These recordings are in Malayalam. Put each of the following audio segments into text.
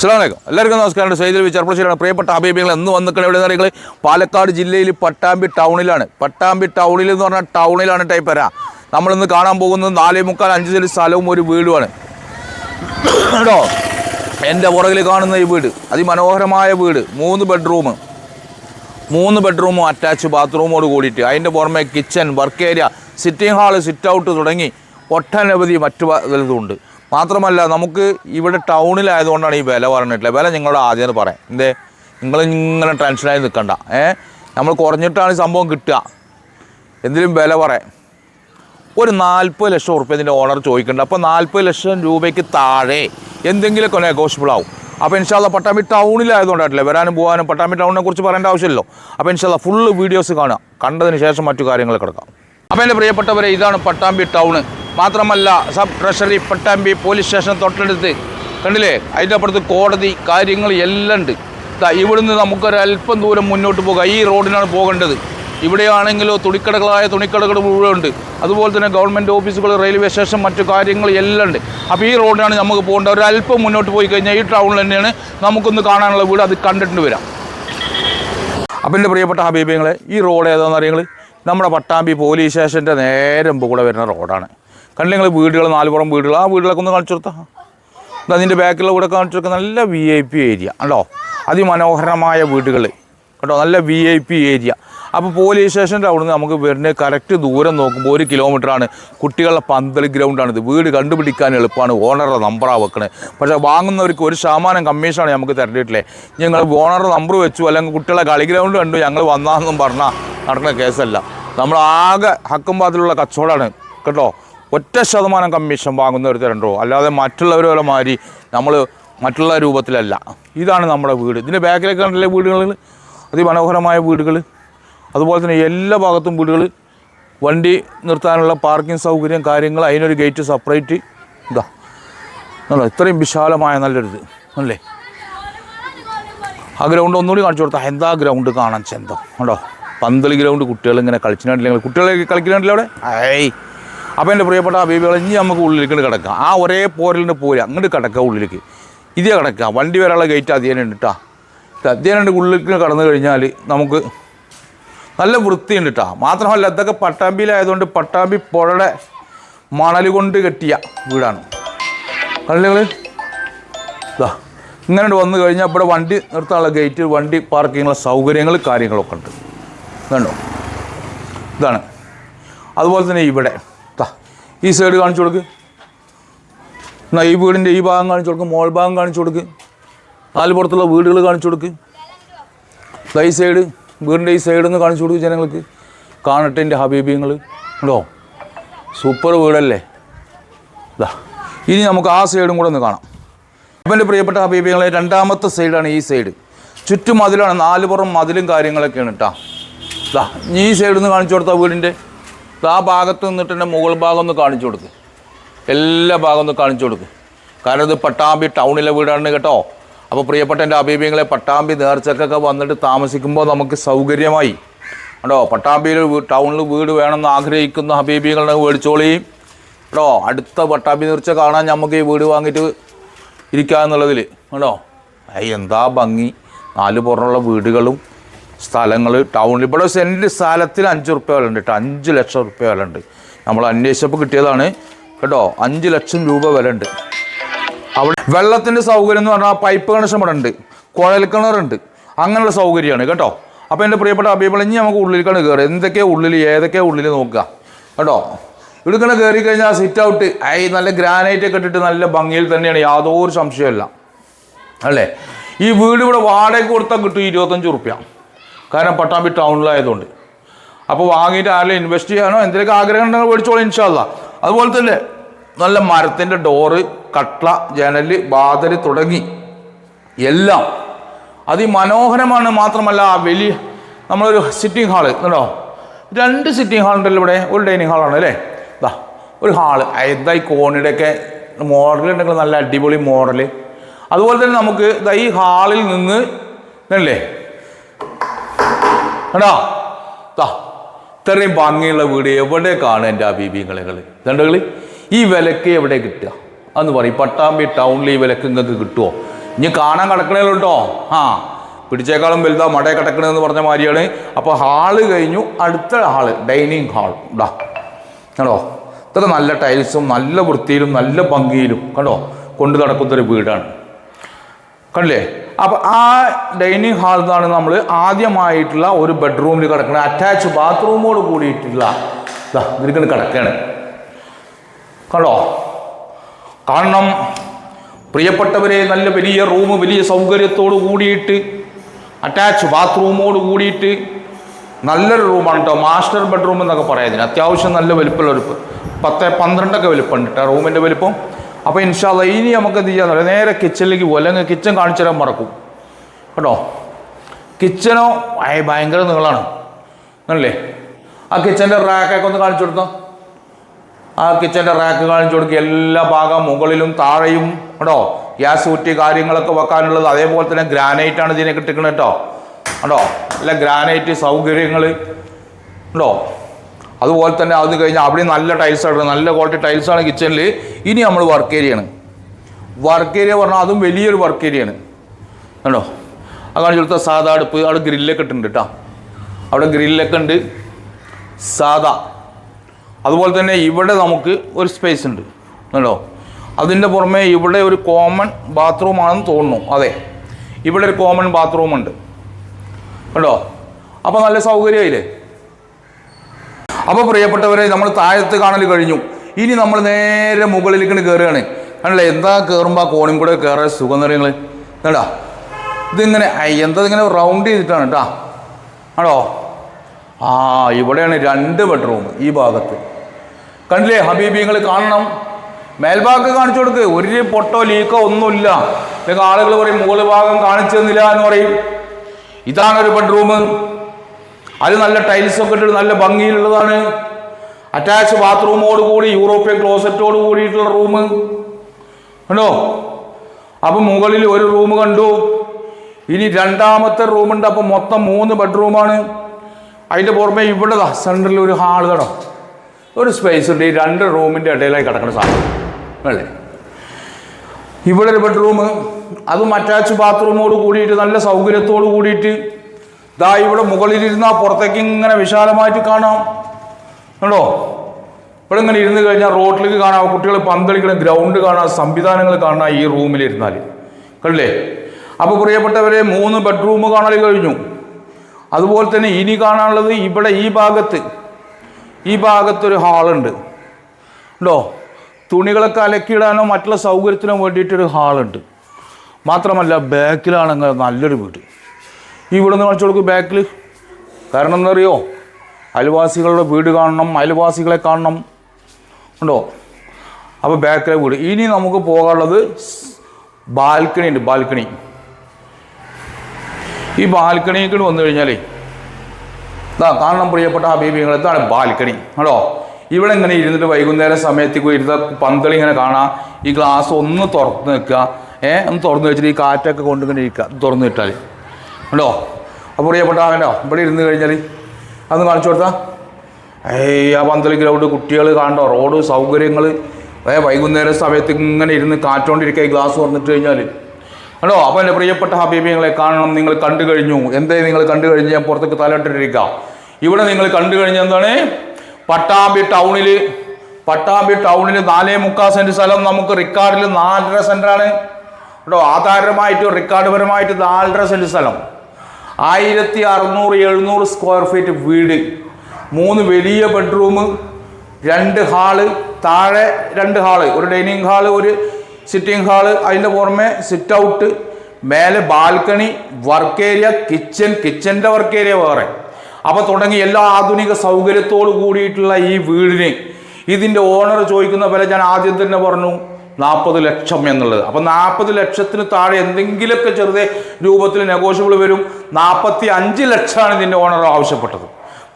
അസ്സലാമലൈക്കും. എല്ലാവർക്കും നമസ്കാരം. സൈദിൽ ചെറുപ്പശ്ശേരിയാണ് പ്രിയപ്പെട്ട അഭിപ്രായങ്ങൾ എന്ന് വന്നിക്കണ എവിടെ നിങ്ങൾ പാലക്കാട് ജില്ലയിൽ പട്ടാമ്പി ടൗണിലാണ്. പട്ടാമ്പി ടൗണിൽ എന്ന് പറഞ്ഞാൽ ടൗണിലാണ് ടൈപ്പ് വരാം. നമ്മളിന്ന് കാണാൻ പോകുന്നത് നാലേ മുക്കാൽ അഞ്ച് സെന്റ് സ്ഥലവും ഒരു വീടുമാണ്. കേട്ടോ? എന്റെ പുറകിൽ കാണുന്ന ഈ വീട് അതിമനോഹരമായ വീട് മൂന്ന് ബെഡ്റൂം മൂന്ന് ബെഡ്റൂമും അറ്റാച്ച് ബാത്റൂമോട് കൂടിയിട്ട് അതിന്റെ പുറമെ kitchen work area sitting hall sit out തുടങ്ങി. ഒട്ടനവധി മറ്റു ഇതുണ്ട് മാത്രമല്ല നമുക്ക് ഇവിടെ ടൗണിലായതുകൊണ്ടാണ് ഈ വില പറഞ്ഞിട്ടില്ല വില നിങ്ങളോട് ആദ്യം പറയാം. എന്തേ? നിങ്ങൾ ഇങ്ങനെ ടെൻഷനായി നിൽക്കണ്ട. ഏ? നമ്മൾ കുറഞ്ഞിട്ടാണ് സംഭവം കിട്ടുക. എന്തിനും വില പറയാം. ഒരു നാൽപ്പത് ലക്ഷം ഉറുപ്പ്യ ഇതിന്റെ ഓണർ ചോദിക്കുന്നുണ്ട്. അപ്പോൾ നാൽപ്പത് ലക്ഷം രൂപയ്ക്ക് താഴെ എന്തെങ്കിലുമൊക്കെ നെഗോഷ്യബിൾ ആവും. അപ്പോൾ ഇൻഷാല്ല പട്ടാമ്പി ടൗണിലായതുകൊണ്ടായിട്ടില്ല? വരാനും പോകാനും പട്ടാമ്പി ടൗണിനെ കുറിച്ച് പറയേണ്ട ആവശ്യമില്ലല്ലോ. അപ്പോൾ ഇൻഷാല്ല ഫുള്ള് വീഡിയോസ് കാണുക. കണ്ടതിന് ശേഷം മറ്റു കാര്യങ്ങൾ കിടക്കാം അപ്പോൾ എന്റെ പ്രിയപ്പെട്ടവരെ ഇതാണ് പട്ടാമ്പി ടൗണ്. മാത്രമല്ല sub treasury Pattambi police station തൊട്ടടുത്ത്. കണ്ടില്ലേ? അതിന്റെ അപ്പുറത്ത് കോടതി കാര്യങ്ങൾ എല്ലാം ഉണ്ട്. ഇവിടുന്ന് നമുക്കൊരല്പം ദൂരം മുന്നോട്ട് പോകാം. ഈ റോഡിനാണ് പോകേണ്ടത്. ഇവിടെയാണെങ്കിലോ തുണിക്കടകളായ തുണിക്കടകൾ മുഴുവൻ ഉണ്ട്. അതുപോലെ തന്നെ ഗവൺമെന്റ് ഓഫീസുകൾ റെയിൽവേ സ്റ്റേഷൻ മറ്റു കാര്യങ്ങൾ എല്ലാം ഉണ്ട്. അപ്പോൾ ഈ റോഡിനാണ് നമുക്ക് പോകേണ്ടത്. ഒരല്പം മുന്നോട്ട് പോയി കഴിഞ്ഞാൽ ഈ ടൗണിൽ തന്നെയാണ് നമുക്കൊന്ന് കാണാനുള്ള വീട് അത് കണ്ടിട്ട് വരാം. അപ്പം എന്റെ പ്രിയപ്പെട്ട ഹബീബിങ്ങളെ ഈ റോഡ് ഏതാണെന്ന് അറിയുന്നത് നമ്മുടെ പട്ടാമ്പി പോലീസ് സ്റ്റേഷന്റെ നേരെ മുമ്പ് കൂടെ വരുന്ന റോഡാണ്. കണ്ടില്ല നിങ്ങൾ വീടുകൾ നാലുപുറം വീടുകൾ. ആ വീടുകളൊക്കെ ഒന്ന് കാണിച്ചു കൊടുത്താൽ ഇത് അതിന്റെ ബാക്കിലുള്ള കൂടെ കാണിച്ചു കൊടുക്കുക നല്ല വി ഐ പി ഏരിയ ഉണ്ടോ അതിമനോഹരമായ വീടുകൾ. കേട്ടോ നല്ല വി ഐ പി ഏരിയ അപ്പോൾ പോലീസ് സ്റ്റേഷന്റെ അവിടുന്ന് നമുക്ക് വരുന്ന കറക്റ്റ് ദൂരം നോക്കുമ്പോൾ ഒരു കിലോമീറ്ററാണ് കുട്ടികളുടെ പന്തൽ ഗ്രൗണ്ടാണിത് വീട് കണ്ടുപിടിക്കാൻ എളുപ്പമാണ്. ഓണറുടെ നമ്പറാണ് വെക്കണത് പക്ഷേ വാങ്ങുന്നവർക്ക് ഒരു ശതമാനം കമ്മീഷനാണ് നമുക്ക് തരണ്ടിട്ടില്ലേ ഞങ്ങൾ ഓണറുടെ നമ്പർ വെച്ചു. അല്ലെങ്കിൽ കുട്ടികളെ കളി ഗ്രൗണ്ട് കണ്ടു. ഞങ്ങൾ വന്നാന്നും പറഞ്ഞാൽ നടക്കുന്ന കേസല്ല. നമ്മൾ ആകെ ഹക്കും പാത്തിലുള്ള കച്ചവടമാണ്. കേട്ടോ ഒറ്റ ശതമാനം കമ്മീഷൻ വാങ്ങുന്ന ഒരു തരണ്ടോ അല്ലാതെ മറ്റുള്ളവരെ മാതിരി നമ്മൾ മറ്റുള്ള രൂപത്തിലല്ല. ഇതാണ് നമ്മുടെ വീട്. ഇതിന്റെ ബാക്കിലേക്ക് കണ്ടില്ലേ വീടുകൾ അതിമനോഹരമായ വീടുകൾ അതുപോലെ തന്നെ എല്ലാ ഭാഗത്തും വീടുകൾ വണ്ടി നിർത്താനുള്ള പാർക്കിംഗ് സൗകര്യം കാര്യങ്ങൾ അതിനൊരു ഗേറ്റ് സെപ്പറേറ്റ്. ഇതാ. നല്ല ഇത്രയും വിശാലമായ നല്ലൊരിത്. അല്ലേ? ആ ഗ്രൗണ്ട് ഒന്നുകൂടി കാണിച്ചു കൊടുത്താൽ എന്താ ഗ്രൗണ്ട് കാണാൻ ചെന്തം? കണ്ടോ? പന്തളി ഗ്രൗണ്ട് കുട്ടികൾ ഇങ്ങനെ കളിച്ചിട്ടുണ്ടെങ്കിൽ കുട്ടികളെ കളിക്കുന്നുണ്ടല്ലോ അവിടെ? ഏയ് അപ്പോൾ എന്റെ പ്രിയപ്പെട്ട അബീബികൾ ഇനി നമുക്ക് ഉള്ളിലേക്ക് കിടക്കാം. ആ ഒരേ പോരലിന്റെ പോരുക അങ്ങോട്ട് കിടക്കുക ഉള്ളിലേക്ക്. ഇതേ കിടക്കുക. വണ്ടി വരാനുള്ള ഗേറ്റ് അധ്യയനം കേട്ടോ അധ്യയനം ഉള്ളിലേക്ക് കടന്നു കഴിഞ്ഞാൽ നമുക്ക് നല്ല വൃത്തിയുണ്ട് കേട്ടോ മാത്രമല്ല ഇതൊക്കെ പട്ടാമ്പിയിലായതുകൊണ്ട് പട്ടാമ്പി പുഴയുടെ മണൽ കൊണ്ട് കെട്ടിയ വീടാണ്. കള്ളികൾ ഇതാ ഇങ്ങനെ വന്നു കഴിഞ്ഞാൽ ഇവിടെ വണ്ടി നിർത്താനുള്ള ഗേറ്റ് വണ്ടി പാർക്കിങ്ങുള്ള സൗകര്യങ്ങൾ കാര്യങ്ങളൊക്കെ ഉണ്ട്. കണ്ടോ? ഇതാണ്. അതുപോലെ തന്നെ ഇവിടെ ദാ ഈ സൈഡ് കാണിച്ചു കൊടുക്ക്. എന്നാൽ ഈ വീടിന്റെ ഈ ഭാഗം കാണിച്ചു കൊടുക്ക് മോൾ ഭാഗം കാണിച്ചു കൊടുക്ക്. നാല് പുറത്തുള്ള വീടുകൾ കാണിച്ചു കൊടുക്ക്. ഈ സൈഡ് വീടിന്റെ ഈ സൈഡിൽ നിന്ന് കാണിച്ചു കൊടുക്ക് ജനങ്ങൾക്ക്. കാണട്ടെ എന്റെ ഹബീബിങ്ങൾ ഉണ്ടോ സൂപ്പർ വീടല്ലേ? ഇതാ ഇനി നമുക്ക് ആ സൈഡും കൂടെ ഒന്ന് കാണാം. എന്റെ പ്രിയപ്പെട്ട ഹബീബികളെ രണ്ടാമത്തെ സൈഡാണ് ഈ സൈഡ് ചുറ്റും മതിലാണ് നാല് പുറം മതിലും കാര്യങ്ങളൊക്കെയാണ് കേട്ടോ ഇതാ ഈ സൈഡിൽ നിന്ന് കാണിച്ചു കൊടുത്ത വീടിന്റെ ആ ഭാഗത്ത് നിന്നിട്ട് തന്നെ മുകൾ ഭാഗം ഒന്ന് കാണിച്ചു കൊടുക്ക്. എല്ലാ ഭാഗം ഒന്ന് കാണിച്ചു കൊടുക്ക്. കാരണം ഇത് പട്ടാമ്പി ടൗണിലെ വീടാണ് കേട്ടോ. അപ്പോൾ പ്രിയപ്പെട്ട എന്റെ അഭിപ്രായങ്ങളെ പട്ടാമ്പി നേർച്ചക്കൊക്കെ വന്നിട്ട് താമസിക്കുമ്പോൾ നമുക്ക് സൗകര്യമായി. കേട്ടോ പട്ടാമ്പിയിൽ ടൗണിൽ വീട് വേണമെന്ന് ആഗ്രഹിക്കുന്ന ഹബീബികളുടെ മേടിച്ചോളിയും കേട്ടോ അടുത്ത പട്ടാമ്പി നേർച്ച കാണാൻ നമുക്ക് ഈ വീട് വാങ്ങിയിട്ട് ഇരിക്കുക എന്നുള്ളതിൽ കേട്ടോ എന്താ ഭംഗി. നാല് പുറമുള്ള വീടുകളും സ്ഥലങ്ങൾ ടൗണിൽ ഇവിടെ സെന്റ് സ്ഥലത്തിന് അഞ്ച് റുപ്യ വില ഉണ്ട് കേട്ടോ. അഞ്ച് ലക്ഷം റുപ്യ വില ഉണ്ട് നമ്മൾ അന്വേഷിച്ചപ്പോൾ കിട്ടിയതാണ്. കേട്ടോ അഞ്ച് ലക്ഷം രൂപ വില ഉണ്ട് അവിടെ വെള്ളത്തിന്റെ സൗകര്യം എന്ന് പറഞ്ഞാൽ പൈപ്പ് കണക്ഷൻ ഇവിടെ ഉണ്ട്. കുഴൽ കിണറുണ്ട് അങ്ങനെയുള്ള സൗകര്യമാണ് കേട്ടോ. അപ്പോൾ എന്റെ പ്രിയപ്പെട്ട അഭിപ്രായം ഇനി നമുക്ക് ഉള്ളിലേക്കാണ് കയറുക എന്തൊക്കെയാണ് ഉള്ളിൽ ഏതൊക്കെയാണ് ഉള്ളിൽ നോക്കുക. കേട്ടോ ഇടുക്കണ കയറി കഴിഞ്ഞാൽ സിറ്റ് ഔട്ട് ഐ നല്ല ഗ്രാനൈറ്റ് ഒക്കെ ഇട്ടിട്ട് നല്ല ഭംഗിയിൽ തന്നെയാണ്. യാതൊരു സംശയമല്ല അല്ലേ? ഈ വീട് ഇവിടെ വാടക കൊടുത്താൽ കിട്ടും ഇരുപത്തഞ്ച് റുപ്യ. കാരണം പട്ടാമ്പി ടൗണിലായതുകൊണ്ട്. അപ്പോൾ വാങ്ങിയിട്ട് ആരെങ്കിലും ഇൻവെസ്റ്റ് ചെയ്യാനോ എന്തെങ്കിലും ആഗ്രഹം ഉണ്ടെങ്കിൽ മേടിച്ചോളൂ ഇൻഷാല്ല അതുപോലെ തന്നെ നല്ല മരത്തിന്റെ ഡോറ് കട്ട ജനൽ ബാതൽ തുടങ്ങി എല്ലാം അതിമനോഹരമാണ്. മാത്രമല്ല ആ വലിയ നമ്മളൊരു സിറ്റിംഗ് ഹാൾ കണ്ടോ? രണ്ട് സിറ്റിംഗ് ഹാളുണ്ടല്ലോ ഇവിടെ. ഒരു ഡൈനിങ് ഹാളാണ് അല്ലേ? ഇതാ ഒരു ഹാൾ എന്താ ഈ കോണിയുടെയൊക്കെ മോഡൽ ഉണ്ടെങ്കിൽ നല്ല അടിപൊളി മോഡൽ അതുപോലെ തന്നെ നമുക്ക് ഈ ഹാളിൽ നിന്ന് ഇതല്ലേ? കണ്ടോ? താ ഇത്രയും ഭംഗിയുള്ള വീട് എവിടെ കാണും എന്റെ ആ ബീബിങ്ങളെ കളി ഇതുണ്ട് കളി ഈ വിലക്ക് എവിടെ കിട്ടുക? അന്ന് പറയും. പട്ടാമ്പി ടൗണിൽ ഈ വിലക്ക് നിങ്ങൾക്ക് കിട്ടുമോ ഇനി കാണാൻ കിടക്കണേലോ കേട്ടോ ആ പിടിച്ചേക്കാളും വലുതാ മടയെ കിടക്കണമെന്ന് പറഞ്ഞ മാതിരിയാണ്. അപ്പോൾ ഹാൾ കഴിഞ്ഞു. അടുത്ത ഹാൾ ഡൈനിങ് ഹാൾ ഉണ്ടാ കണ്ടോ? ഇത്ര നല്ല ടൈൽസും നല്ല വൃത്തിയിലും നല്ല ഭംഗിയിലും കണ്ടോ? കൊണ്ടു നടക്കുന്നൊരു വീടാണ്. കണ്ടില്ലേ? അപ്പോൾ ആ ഡൈനിങ് ഹാളിൽ നിന്നാണ് നമ്മൾ ആദ്യമായിട്ടുള്ള ഒരു ബെഡ്റൂമിൽ കിടക്കുന്നത് അറ്റാച്ച് ബാത്റൂമോട് കൂടിയിട്ടുള്ള ഇതാ ഇതിൽ കിടക്കുകയാണ് കണ്ടോ? കാരണം പ്രിയപ്പെട്ടവരെ നല്ല വലിയ റൂം വലിയ സൗകര്യത്തോട് കൂടിയിട്ട് അറ്റാച്ച് ബാത്റൂമോട് കൂടിയിട്ട് നല്ലൊരു റൂമാണ് കേട്ടോ മാസ്റ്റർ ബെഡ്റൂം എന്നൊക്കെ പറയാതിന് അത്യാവശ്യം നല്ല വലിപ്പമുള്ള ഒരു പത്ത് പന്ത്രണ്ടൊക്കെ വലിപ്പമുണ്ട് കേട്ടോ റൂമിന്റെ വലിപ്പം അപ്പോൾ ഇൻഷാല്ല ഇനി നമുക്ക് എന്ത് ചെയ്യാന്ന് പറയാം നേരെ കിച്ചണിലേക്ക് പോകും അല്ലെങ്കിൽ കിച്ചൺ കാണിച്ചു തരാൻ മറക്കും. കേട്ടോ? കിച്ചനോ ഭയ- ഭയങ്കര നീളാണ്. അല്ലേ ആ കിച്ചന്റെ റാക്കൊക്കെ ഒന്ന് കാണിച്ചു കൊടുത്തോ. ആ കിച്ചന്റെ റാക്ക് കാണിച്ചു കൊടുക്കുക എല്ലാ ഭാഗം മുകളിലും താഴെയും കേട്ടോ? ഗ്യാസ് കുറ്റി കാര്യങ്ങളൊക്കെ വെക്കാനുള്ളത് അതേപോലെ തന്നെ ഗ്രാനൈറ്റ് ആണ് ഇതിനെ കിട്ടിക്കണത് കേട്ടോ. കേട്ടോ അല്ല ഗ്രാനൈറ്റ് സൗകര്യങ്ങൾ ഉണ്ടോ അതുപോലെ തന്നെ അത് കഴിഞ്ഞാൽ അവിടെ നല്ല ടൈൽസ് ആണ്. നല്ല ക്വാളിറ്റി ആണ് കിച്ചണിൽ ഇനി നമ്മൾ വർക്ക് ഏരിയയാണ് വർക്ക് ഏരിയ പറഞ്ഞാൽ അതും വലിയൊരു വർക്ക് ഏരിയയാണ് കണ്ടോ? അത് കാണിച്ചു കൊടുത്ത സാധാ അടുപ്പ്. അവിടെ ഗ്രില്ലൊക്കെ ഇട്ടുണ്ട് കേട്ടോ അവിടെ ഗ്രില്ലൊക്കെ ഉണ്ട് സാധാ. അതുപോലെ തന്നെ ഇവിടെ നമുക്ക് ഒരു സ്പേസ് ഉണ്ട് കണ്ടോ? അതിന്റെ പുറമെ ഇവിടെ ഒരു കോമൺ ബാത്റൂമാണെന്ന് തോന്നുന്നു. അതെ. ഇവിടെ ഒരു കോമൺ ബാത്റൂമുണ്ട് കണ്ടോ? അപ്പോൾ നല്ല സൗകര്യമായില്ലേ? അപ്പോൾ പ്രിയപ്പെട്ടവരെ നമ്മൾ താഴത്ത് കാണൽ കഴിഞ്ഞു. ഇനി നമ്മൾ നേരെ മുകളിലേക്ക് കയറുകയാണ് ആണല്ലേ എന്താ കയറുമ്പോൾ ആ കോണിയും കൂടെ കയറാൻ സുഖം നിറയങ്ങൾ കേട്ടാ ഇതിങ്ങനെ എന്താ ഇങ്ങനെ റൗണ്ട് ചെയ്തിട്ടാണ് കേട്ടാ. ആണോ? ആ ഇവിടെയാണ് രണ്ട് ബെഡ്റൂം ഈ ഭാഗത്ത്. കണ്ടില്ലേ ഹബീബിങ്ങൾ കാണണം. മേൽഭാഗം കാണിച്ചു കൊടുക്ക്. ഒരു പൊട്ടോ ലീക്കോ ഒന്നുമില്ല. അല്ലെങ്കിൽ ആളുകൾ പറയും മുകൾ ഭാഗം കാണിച്ചു തന്നില്ല എന്ന് പറയും. ഇതാണ് ഒരു ബെഡ്റൂം അത് നല്ല ടൈൽസ് ഒക്കെ ഇട്ടിട്ട് നല്ല ഭംഗിയിലുള്ളതാണ്. അറ്റാച്ച് ബാത്റൂമോട് കൂടി യൂറോപ്യൻ ക്ലോസറ്റോട് കൂടിയിട്ടുള്ള റൂം കണ്ടോ? അപ്പം മുകളിൽ ഒരു റൂം കണ്ടു. ഇനി രണ്ടാമത്തെ റൂമുണ്ട് അപ്പം മൊത്തം മൂന്ന് ബെഡ്റൂമാണ് അതിന്റെ പുറമെ ഇവിടെ സെന്ററിൽ ഒരു ഹാൾ കടോ ഒരു സ്പേസ് ഉണ്ട്. ഈ രണ്ട് റൂമിന്റെ ഇടയിലായി കിടക്കുന്ന സാധനം. അല്ലേ? ഇവിടെ ഒരു ബെഡ്റൂം അതും അറ്റാച്ച് ബാത്റൂമോട് കൂടിയിട്ട് നല്ല സൗകര്യത്തോട് കൂടിയിട്ട് ദാ ഇവിടെ മുകളിലിരുന്നാൽ പുറത്തേക്ക് ഇങ്ങനെ വിശാലമായിട്ട് കാണാം. കണ്ടോ? ഇവിടെ ഇങ്ങനെ ഇരുന്ന് കഴിഞ്ഞാൽ റോഡിലേക്ക് കാണാം കുട്ടികൾ പന്തളിക്കണം ഗ്രൗണ്ട് കാണാം സംവിധാനങ്ങൾ കാണാം ഈ റൂമിലിരുന്നാൽ. കണ്ടില്ലേ? അപ്പോൾ പ്രിയപ്പെട്ടവരെ മൂന്ന് ബെഡ്റൂം കാണൽ കഴിഞ്ഞു. അതുപോലെ തന്നെ ഇനി കാണാനുള്ളത് ഇവിടെ ഈ ഭാഗത്ത് ഈ ഭാഗത്തൊരു ഹാളുണ്ട്. ഉണ്ടോ തുണികളൊക്കെ അലക്കിയിടാനോ മറ്റുള്ള സൗകര്യത്തിനോ വേണ്ടിയിട്ടൊരു ഹാളുണ്ട്. മാത്രമല്ല ബാക്കിലാണെങ്കിൽ നല്ലൊരു വീട്. ഈ വീട് നിന്ന് കാണിച്ചു കൊടുക്കും ബാക്കിൽ കാരണം എന്നറിയോ അയൽവാസികളുടെ വീട് കാണണം അയൽവാസികളെ കാണണം. ഉണ്ടോ? അപ്പോൾ ബാക്കിലെ വീട്. ഇനി നമുക്ക് പോകാനുള്ളത് ബാൽക്കണി ഉണ്ട് ബാൽക്കണി ഈ ബാൽക്കണിക്ക് വന്നു കഴിഞ്ഞാലേ ഇതാ കാണണം പ്രിയപ്പെട്ട ഹബീബിങ്ങൾ ഇതാണ് ബാൽക്കണി കേട്ടോ ഇവിടെ ഇങ്ങനെ ഇരുന്നിട്ട് വൈകുന്നേരം സമയത്തേക്ക് ഇരുന്ന പന്തളി ഇങ്ങനെ കാണാം. ഈ ഗ്ലാസ് ഒന്ന് തുറന്ന് നിൽക്കുക ഏ? ഒന്ന് തുറന്ന് വെച്ചിട്ട് ഈ കാറ്റൊക്കെ കൊണ്ടിങ്ങനെ ഇരിക്കുക. തുറന്നു ഇട്ടാൽ കേട്ടോ അപ്പോൾ പ്രിയപ്പെട്ട അവനോ ഇവിടെ ഇരുന്ന് കഴിഞ്ഞാൽ അതൊന്ന് കാണിച്ചു കൊടുത്താൽ ഏയ് ആ പന്തൽ ഗ്രൗണ്ട് കുട്ടികൾ കാണണ്ടോ റോഡ് സൗകര്യങ്ങൾ വൈകുന്നേരം സമയത്ത് ഇങ്ങനെ ഇരുന്ന് കാറ്റോണ്ടിരിക്കുക ഈ ഗ്ലാസ് തുറന്നിട്ട് കഴിഞ്ഞാൽ ഹലോ അപ്പോൾ എന്റെ പ്രിയപ്പെട്ട ഹബീബിങ്ങളെ കാണണം നിങ്ങൾ കണ്ടു കഴിഞ്ഞു. എന്തേ നിങ്ങൾ കണ്ടു കഴിഞ്ഞ് ഞാൻ പുറത്തേക്ക് തലയിട്ടിരിക്കാം ഇവിടെ നിങ്ങൾ കണ്ടു കഴിഞ്ഞ എന്താണ്? പട്ടാമ്പി ടൗണിൽ പട്ടാമ്പി ടൗണിൽ നാലേ മുക്കാൽ സെന്റ് സ്ഥലം നമുക്ക് റിക്കാർഡിൽ നാലര സെന്റാണ് കേട്ടോ ആധാരമായിട്ട് റിക്കാർഡ് പരമായിട്ട് നാലര സെന്റ് സ്ഥലം. ആയിരത്തി അറുന്നൂറ് എഴുന്നൂറ് സ്ക്വയർ ഫീറ്റ് വീട്. മൂന്ന് വലിയ ബെഡ്റൂം രണ്ട് ഹാൾ താഴെ രണ്ട് ഹാൾ ഒരു ഡൈനിങ് ഹാൾ ഒരു സിറ്റിംഗ് ഹാൾ അതിന്റെ പുറമെ സിറ്റ് ഔട്ട് മേലെ ബാൽക്കണി വർക്ക് ഏരിയ കിച്ചൻ കിച്ചന്റെ വർക്ക് ഏരിയ വേറെ. അപ്പോൾ തുടങ്ങി എല്ലാ ആധുനിക സൗകര്യത്തോടു കൂടിയിട്ടുള്ള ഈ വീടിന്. ഇതിന്റെ ഓണർ ചോദിക്കുന്ന പോലെ ഞാൻ ആദ്യം തന്നെ പറഞ്ഞു. നാൽപ്പത് ലക്ഷം എന്നുള്ളത്. അപ്പം നാൽപ്പത് ലക്ഷത്തിന് താഴെ എന്തെങ്കിലുമൊക്കെ ചെറുതേ രൂപത്തിൽ നെഗോഷ്യബിൾ വരും. നാൽപ്പത്തി അഞ്ച് ലക്ഷമാണ് ഇതിന്റെ ഓണർ ആവശ്യപ്പെട്ടത്.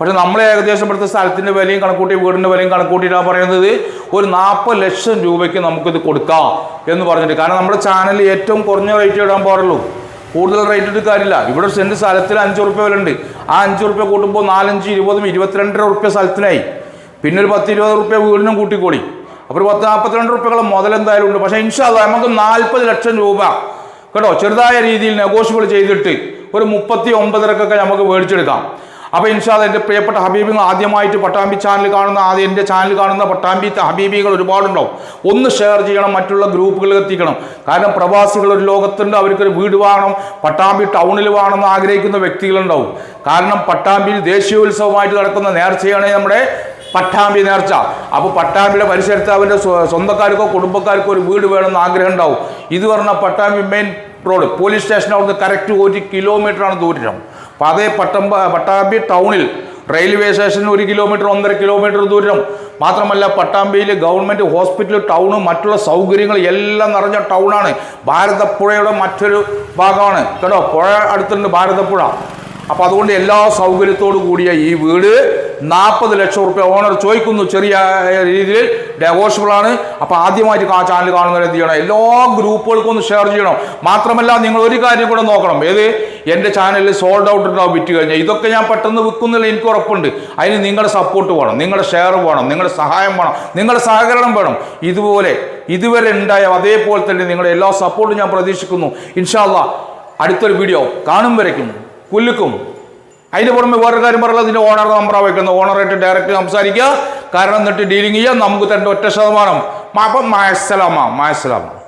പക്ഷെ നമ്മൾ ഏകദേശം ഇവിടുത്തെ സ്ഥലത്തിന്റെ വിലയും കണക്കൂട്ടി വീടിന്റെ വിലയും കണക്കൂട്ടിയിട്ടാണ് പറയുന്നത്. ഒരു നാൽപ്പത് ലക്ഷം രൂപയ്ക്ക് നമുക്കിത് കൊടുക്കാം എന്ന് പറഞ്ഞിട്ട്. കാരണം നമ്മുടെ ചാനൽ ഏറ്റവും കുറഞ്ഞ റേറ്റ് ഇടാൻ പാടുള്ളൂ. കൂടുതൽ റേറ്റ് കാര്യമില്ല. ഇവിടെ സെന്റ് സ്ഥലത്തിൽ അഞ്ച് റുപ്യ വില ഉണ്ട് ആ അഞ്ച് റുപ്യ കൂട്ടുമ്പോൾ നാലഞ്ച് ഇരുപതും ഇരുപത്തിരണ്ടര റുപ്യ സ്ഥലത്തിനായി. പിന്നെ ഒരു പത്ത് ഇരുപത് റുപ്യ വീടിനും കൂട്ടിക്കൂടി അപ്പോൾ ഒരു പത്ത് നാൽപ്പത്തിരണ്ട് റുപ്യകൾ മുതൽ എന്തായാലും ഉണ്ട്. പക്ഷേ ഇൻഷാല്ല നമുക്ക് നാൽപ്പത് ലക്ഷം രൂപ കേട്ടോ ചെറുതായ രീതിയിൽ നെഗോഷ്യബിൾ ചെയ്തിട്ട് ഒരു മുപ്പത്തി ഒമ്പതരക്കൊക്കെ നമുക്ക് മേടിച്ചെടുക്കാം. അപ്പോൾ ഇൻഷാദ് എന്റെ പ്രിയപ്പെട്ട ഹബീബികൾ ആദ്യമായിട്ട് പട്ടാമ്പി ചാനൽ കാണുന്ന ആദ്യം എന്റെ ചാനൽ കാണുന്ന പട്ടാമ്പി ഹബീബികൾ ഒരുപാടുണ്ടാവും. ഒന്ന് ഷെയർ ചെയ്യണം മറ്റുള്ള ഗ്രൂപ്പുകളിൽ എത്തിക്കണം. കാരണം പ്രവാസികൾ ഒരു ലോകത്തുണ്ട് അവർക്കൊരു വീട് വേണം പട്ടാമ്പി ടൗണിൽ വേണമെന്ന് ആഗ്രഹിക്കുന്ന വ്യക്തികളുണ്ടാവും. കാരണം പട്ടാമ്പിയിൽ ദേശീയോത്സവമായിട്ട് നടക്കുന്ന നേർച്ചയാണ് നമ്മുടെ പട്ടാമ്പി നേർച്ച. അപ്പോൾ പട്ടാമ്പിയുടെ പരിസരത്ത് അവന്റെ സ്വ- സ്വന്തക്കാർക്കോ കുടുംബക്കാർക്കോ ഒരു വീട് വേണമെന്ന് ആഗ്രഹം ഉണ്ടാവും. ഇത് പറഞ്ഞാൽ Pattambi main road police station അവിടുന്ന് കറക്റ്റ് ഒരു കിലോമീറ്ററാണ് ദൂരം. അപ്പോൾ അതേ പട്ടമ്പ പട്ടാമ്പി ടൗണിൽ റെയിൽവേ സ്റ്റേഷൻ ഒരു കിലോമീറ്റർ ഒന്നര കിലോമീറ്റർ ദൂരം. മാത്രമല്ല പട്ടാമ്പിയിൽ ഗവൺമെന്റ് ഹോസ്പിറ്റൽ ടൗണും മറ്റുള്ള സൗകര്യങ്ങൾ എല്ലാം നിറഞ്ഞ ടൗണാണ്. ഭാരതപ്പുഴയുടെ മറ്റൊരു ഭാഗമാണ്. കേട്ടോ പുഴ അടുത്തുണ്ട് ഭാരതപ്പുഴ. അപ്പോൾ അതുകൊണ്ട് എല്ലാ സൗകര്യത്തോടു കൂടിയ ഈ വീട് നാൽപ്പത് ലക്ഷം റുപ്യ ഓണർ ചോദിക്കുന്നു ചെറിയ രീതിയിൽ. ആണ്. അപ്പോൾ ആദ്യമായിട്ട് ആ ചാനൽ കാണുന്നവർ എന്ത് ചെയ്യണം? എല്ലാ ഗ്രൂപ്പുകൾക്കും ഒന്ന് ഷെയർ ചെയ്യണം. മാത്രമല്ല നിങ്ങൾ ഒരു കാര്യം കൂടെ നോക്കണം. ഏത്? എന്റെ ചാനലിൽ സോൾഡ് ഔട്ട് ഉണ്ടാവും വിറ്റ് കഴിഞ്ഞാൽ. ഇതൊക്കെ ഞാൻ പെട്ടെന്ന് വിൽക്കുന്നില്ല എനിക്ക് ഉറപ്പുണ്ട്. അതിന് നിങ്ങളുടെ സപ്പോർട്ട് വേണം. നിങ്ങളുടെ ഷെയർ വേണം. നിങ്ങളുടെ സഹായം വേണം. നിങ്ങളുടെ സഹകരണം വേണം. ഇതുപോലെ ഇതുവരെ ഉണ്ടായ അതേപോലെ തന്നെ നിങ്ങളുടെ എല്ലാ സപ്പോർട്ടും ഞാൻ പ്രതീക്ഷിക്കുന്നു. ഇൻഷാല്ല അടുത്തൊരു വീഡിയോ കാണും വരയ്ക്കും. കുല്ലുക്കും അതിന് പുറമെ വേറൊരു കാര്യം പറയുന്നത് ഇതിന്റെ ഓണർ നമ്പർ വയ്ക്കുന്നത് ഓണറായിട്ട് ഡയറക്റ്റ് സംസാരിക്കുക. കാരണം എന്നിട്ട് ഡീലിംഗ് ചെയ്യാം നമുക്ക് തരേണ്ട ഒറ്റ ശതമാനം. അപ്പം മായസലാമ മായസലാമ